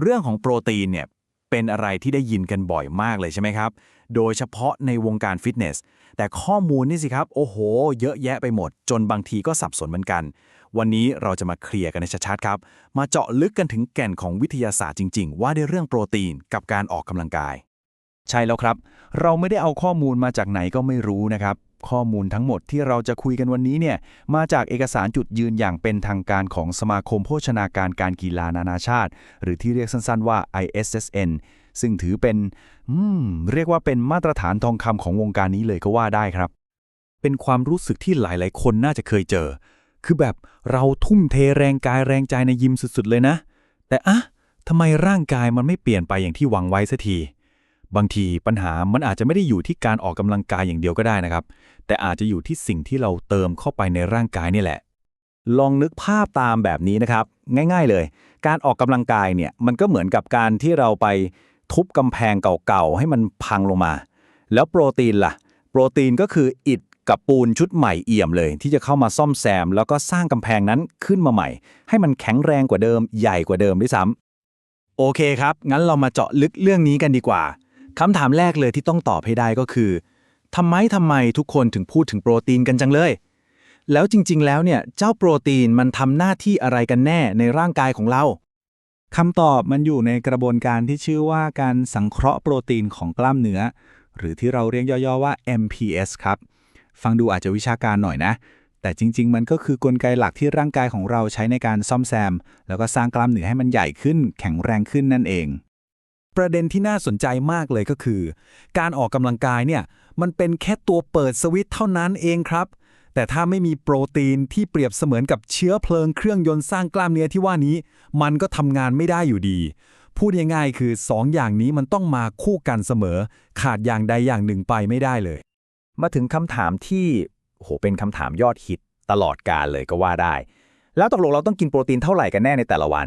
เรื่องของโปรตีนเนี่ยเป็นอะไรที่ได้ยินกันบ่อยมากเลยใช่ไหมครับ โดยเฉพาะในวงการฟิตเนส แต่ข้อมูลนี่สิครับ โอ้โห เยอะแยะไปหมด จนบางทีก็สับสนเหมือนกัน วันนี้เราจะมาเคลียร์กันในชัดๆครับ มาเจาะลึกกันถึงแก่นของวิทยาศาสตร์จริง ๆ ว่าด้วยเรื่องโปรตีนกับการออกกำลังกาย ใช่แล้วครับ เราไม่ได้เอาข้อมูลมาจากไหนก็ไม่รู้นะครับ ข้อมูลทั้งหมดที่เราจะคุยกันวันนี้เนี่ยมาจากเอกสารจุดยืนอย่างเป็นทางการของสมาคมโภชนาการการกีฬานานาชาติ หรือที่เรียกสั้นๆว่า ISSN ซึ่งถือเป็นเรียกว่าเป็นมาตรฐานทองคำของวงการนี้เลยก็ว่าได้ครับ เป็นความรู้สึกที่หลายๆ คนน่าจะเคยเจอ คือแบบเราทุ่มเทแรงกายแรงใจในยิมสุดๆเลยนะ แต่อะทำไมร่างกายมันไม่เปลี่ยนไปอย่างที่หวังไว้สักที บางทีปัญหามันอาจจะไม่ได้อยู่ที่การออกกำลังกายอย่างเดียวก็ได้นะครับ แต่อาจจะอยู่ที่สิ่งที่เราเติมเข้าไปในร่างกายนี่แหละ ลองนึกภาพตามแบบนี้นะครับ ง่ายๆเลย การออกกำลังกายเนี่ยมันก็เหมือนกับการที่เราไปทุบกำแพงเก่าๆให้มันพังลงมา แล้วโปรตีนล่ะ โปรตีนก็คืออิฐกับปูนชุดใหม่เอี่ยมเลย ที่จะเข้ามาซ่อมแซม แล้วก็สร้างกำแพงนั้นขึ้นมาใหม่ ให้มันแข็งแรงกว่าเดิม ใหญ่กว่าเดิมด้วยซ้ำโอเคครับ งั้นเรามาเจาะลึกเรื่องนี้กันดีกว่า คำถามแรกเลยที่ต้องตอบให้ได้ก็คือทำไมทำไมทุกคนถึงพูดถึงโปรตีนกันจังเลย แล้วจริงๆ แล้วเนี่ยเจ้าโปรตีนมันทำหน้าที่อะไรกันแน่ในร่างกายของเราคำตอบมันอยู่ในกระบวนการที่ชื่อว่าการสังเคราะห์โปรตีนของกล้ามเนื้อ หรือที่เราเรียกย่อๆว่า MPS ครับ ฟังดูอาจจะวิชาการหน่อยนะ แต่จริง ๆ มันก็คือกลไกหลักที่ร่างกายของเราใช้ในการซ่อมแซม แล้วก็สร้างกล้ามเนื้อให้มันใหญ่ขึ้น แข็งแรงขึ้นนั่นเอง ประเด็นที่น่าสนใจมากเลยก็คือ การออกกำลังกายเนี่ยมันเป็นแค่ตัวเปิดสวิตเท่านั้นเองครับ แต่ถ้าไม่มีโปรตีนที่เปรียบเสมือนกับเชื้อเพลิงเครื่องยนต์สร้างกล้ามเนื้อที่ว่านี้ มันก็ทำงานไม่ได้อยู่ดี พูดง่ายๆคือสองอย่างนี้มันต้องมาคู่กันเสมอ ขาดอย่างใดอย่างหนึ่งไปไม่ได้เลย มาถึงคำถามที่โหเป็นคำถามยอดฮิตตลอดกาลเลยก็ว่าได้ แล้วตกลงเราต้องกินโปรตีนเท่าไหร่กันแน่ในแต่ละวัน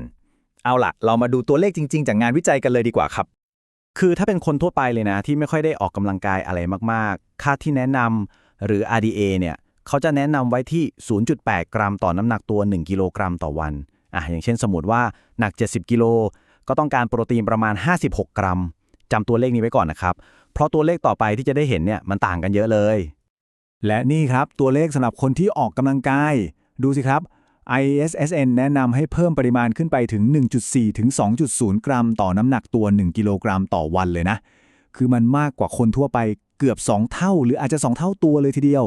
เอาละเรามาดูตัวเลขจริง ๆ จากงานวิจัยกันเลยดีกว่าครับ คือถ้าเป็นคนทั่วไปเลยนะ ที่ไม่ค่อยได้ออกกำลังกายอะไรมากๆ ค่าที่แนะนำหรือ RDA เนี่ยเขาจะแนะนำไว้ที่ 0.8 กรัมต่อน้ำหนักตัว 1 กิโลกรัมต่อวันอะอย่างเช่นสมมติว่าหนัก 70 กิโลก็ต้องการโปรตีนประมาณ 56 กรัมจำตัวเลขนี้ไว้ก่อนนะครับ เพราะตัวเลขต่อไปที่จะได้เห็นเนี่ยมันต่างกันเยอะเลย และนี่ครับตัวเลขสำหรับคนที่ออกกำลังกาย ดูสิครับ ISSN แนะนำให้เพิ่มปริมาณขึ้นไปถึง 1.4 ถึง 2.0 กรัม ต่อน้ำหนักตัว 1 กิโลกรัมต่อวันเลยนะ คือมันมากกว่าคนทั่วไปเกือบ 2 เท่า หรืออาจจะ 2 เท่าตัวเลยทีเดียว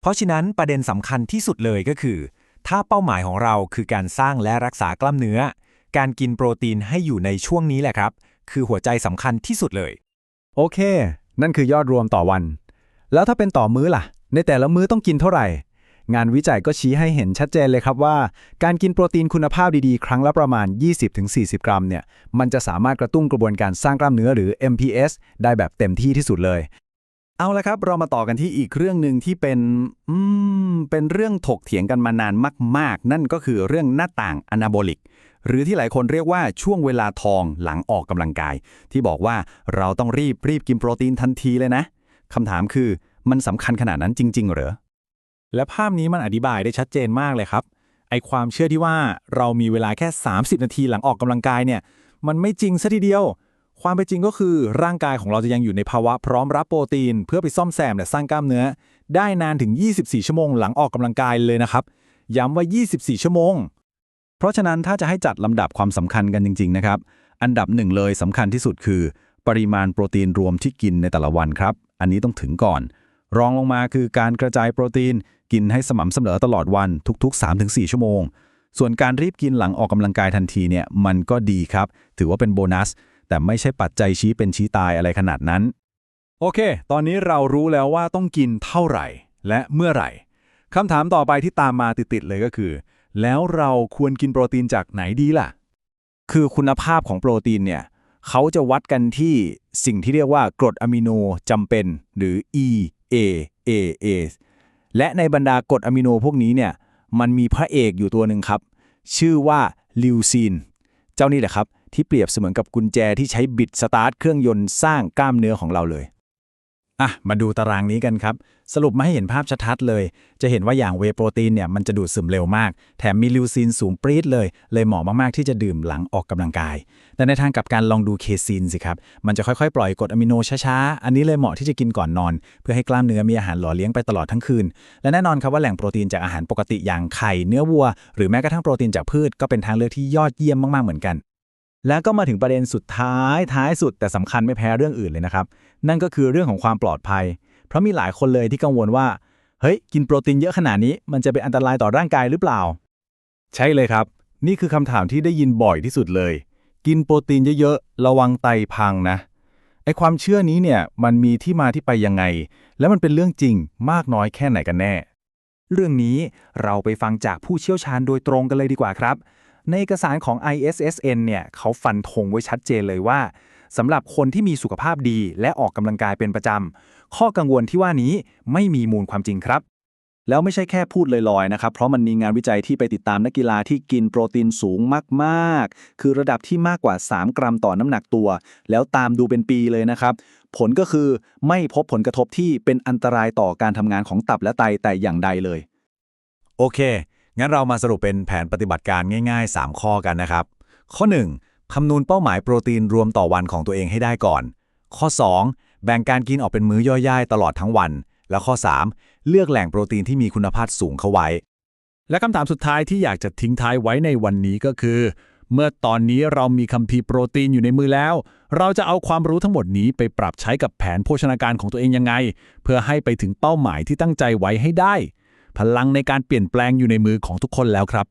เพราะฉะนั้นประเด็นสำคัญที่สุดเลยก็คือ ถ้าเป้าหมายของเราคือการสร้างและรักษากล้ามเนื้อ การกินโปรตีนให้อยู่ในช่วงนี้แหละครับ คือหัวใจสำคัญที่สุดเลย โอเค นั่นคือยอดรวมต่อวัน แล้วถ้าเป็นต่อมื้อล่ะ ในแต่ละมื้อต้องกินเท่าไหร่ งานวิจัยก็ชี้ให้เห็นชัดเจนเลยครับว่า การกินโปรตีนคุณภาพดีๆ ครั้งละประมาณ 20-40 กรัมเนี่ยมันจะสามารถกระตุ้นกระบวนการสร้างกล้ามเนื้อหรือ MPS ได้แบบเต็มที่ที่สุดเลย เอาละครับ เรามาต่อกันที่อีกเรื่องหนึ่งที่เป็นอืมเป็นเรื่องถกเถียงกันมานานมาก ๆ นั่นก็คือเรื่องหน้าต่างอนาโบลิกหรือที่หลายคนเรียกว่าช่วงเวลาทองหลังออกกำลังกาย ที่บอกว่าเราต้องรีบรีบกินโปรตีนทันทีเลยนะคำถามคือมันสำคัญขนาดนั้นจริง ๆ เหรอ และภาพนี้มันอธิบายได้ชัดเจนมากเลยครับ ไอความเชื่อที่ว่าเรามีเวลาแค่ 30 นาทีหลังออกกำลังกายเนี่ย มันไม่จริงซะทีเดียว ความเป็นจริงก็คือร่างกายของเราจะยังอยู่ในภาวะพร้อมรับโปรตีน เพื่อไปซ่อมแซมและสร้างกล้ามเนื้อ ได้นานถึง 24 ชั่วโมงหลังออกกำลังกายเลยนะครับ ย้ำว่า 24 ชั่วโมง เพราะฉะนั้นถ้าจะให้จัดลำดับความสำคัญกันจริง ๆ นะครับ อันดับหนึ่งเลยสำคัญที่สุดคือ ปริมาณโปรตีนรวมที่กินในแต่ละวันครับ อันนี้ต้องถึงก่อน รองลงมาคือการกระจายโปรตีน กินให้สม่ำเสมอตลอดวันทุก ๆ 3-4 ชั่วโมง ส่วนการรีบกินหลังออกกำลังกายทันทีเนี่ยมันก็ดีครับ ถือว่าเป็นโบนัส แต่ไม่ใช่ปัจจัยชี้เป็นชี้ตายอะไรขนาดนั้น โอเค ตอนนี้เรารู้แล้วว่าต้องกินเท่าไหร่ และเมื่อไหร่คำถามต่อไปที่ตามมาติดๆเลยก็คือ แล้วเราควรกินโปรตีนจากไหนดีล่ะ คือคุณภาพของโปรตีนเนี่ยเขาจะวัดกันที่สิ่งที่เรียกว่ากรดอะมิโนจำเป็น หรือ E A A A และในบรรดากรดอะมิโนพวกนี้เนี่ย มันมีพระเอกอยู่ตัวหนึ่งครับ ชื่อว่าลิวซีน เจ้านี่แหละครับ ที่เปรียบเสมือนกับกุญแจที่ใช้บิดสตาร์ทเครื่องยนต์สร้างกล้ามเนื้อของเราเลย อะ มาดูตารางนี้กันครับ สรุปมาให้เห็นภาพชัดๆเลย จะเห็นว่าอย่างเวโปรตีนเนี่ยมันจะดูดซึมเร็วมาก แถมมีลิวซีนสูงปรี๊ดเลย เลยเหมาะมากๆที่จะดื่มหลังออกกำลังกาย แต่ในทางกลับการลองดูเคซีนสิครับ มันจะค่อยๆ ปล่อยกรดอะมิโนช้าๆ อันนี้เลยเหมาะที่จะกินก่อนนอน เพื่อให้กล้ามเนื้อมีอาหารหล่อเลี้ยงไปตลอดทั้งคืน และแน่นอนครับว่าแหล่งโปรตีนจากอาหารปกติอย่างไข่ เนื้อวัว หรือแม้กระทั่งโปรตีนจากพืชก็เป็นทางเลือกที่ยอดเยี่ยมมากๆเหมือนกัน แล้วก็มาถึงประเด็นสุดท้ายท้ายสุดแต่สำคัญไม่แพ้เรื่องอื่นเลยนะครับ นั่นก็คือเรื่องของความปลอดภัย เพราะมีหลายคนเลยที่กังวลว่า เฮ้ย กินโปรตีนเยอะขนาดนี้ มันจะเป็นอันตรายต่อร่างกายหรือเปล่า ใช่เลยครับ นี่คือคำถามที่ได้ยินบ่อยที่สุดเลย กินโปรตีนเยอะๆ ระวังไตพังนะไอความเชื่อนี้เนี่ยมันมีที่มาที่ไปยังไง แล้วมันเป็นเรื่องจริงมากน้อยแค่ไหนกันแน่ เรื่องนี้เราไปฟังจากผู้เชี่ยวชาญโดยตรงกันเลยดีกว่าครับ ในเอกสารของ ISSN เนี่ยเขาฟันธงไว้ชัดเจนเลยว่าสำหรับคนที่มีสุขภาพดีและออกกำลังกายเป็นประจำ ข้อกังวลที่ว่านี้ไม่มีมูลความจริงครับ แล้วไม่ใช่แค่พูดลอยๆนะครับ เพราะมันมีงานวิจัยที่ไปติดตามนักกีฬาที่กินโปรตีนสูงมากๆ คือระดับที่มากกว่า 3 กรัมต่อน้ำหนักตัว แล้วตามดูเป็นปีเลยนะครับ ผลก็คือไม่พบผลกระทบที่เป็นอันตรายต่อการทำงานของตับและไตแต่อย่างใดเลย โอเค งั้นเรามาสรุปเป็นแผนปฏิบัติการง่าย ๆ 3 ข้อกันนะครับ ข้อ 1. คำนวณเป้าหมายโปรตีนรวมต่อวันของตัวเองให้ได้ก่อน ข้อ 2. แบ่งการกินออกเป็นมื้อย่อยๆ ตลอดทั้งวัน แล้วข้อ 3. เลือกแหล่งโปรตีนที่มีคุณภาพสูงเข้าไว้ และคำถามสุดท้ายที่อยากจะทิ้งท้ายไว้ในวันนี้ก็คือ เมื่อตอนนี้เรามีคัมภีร์โปรตีนอยู่ในมือแล้ว เราจะเอาความรู้ทั้งหมดนี้ไปปรับใช้กับแผนโภชนาการของตัวเองยังไง เพื่อให้ไปถึงเป้าหมายที่ตั้งใจไว้ให้ได้ พลังในการเปลี่ยนแปลงอยู่ในมือของทุกคนแล้วครับ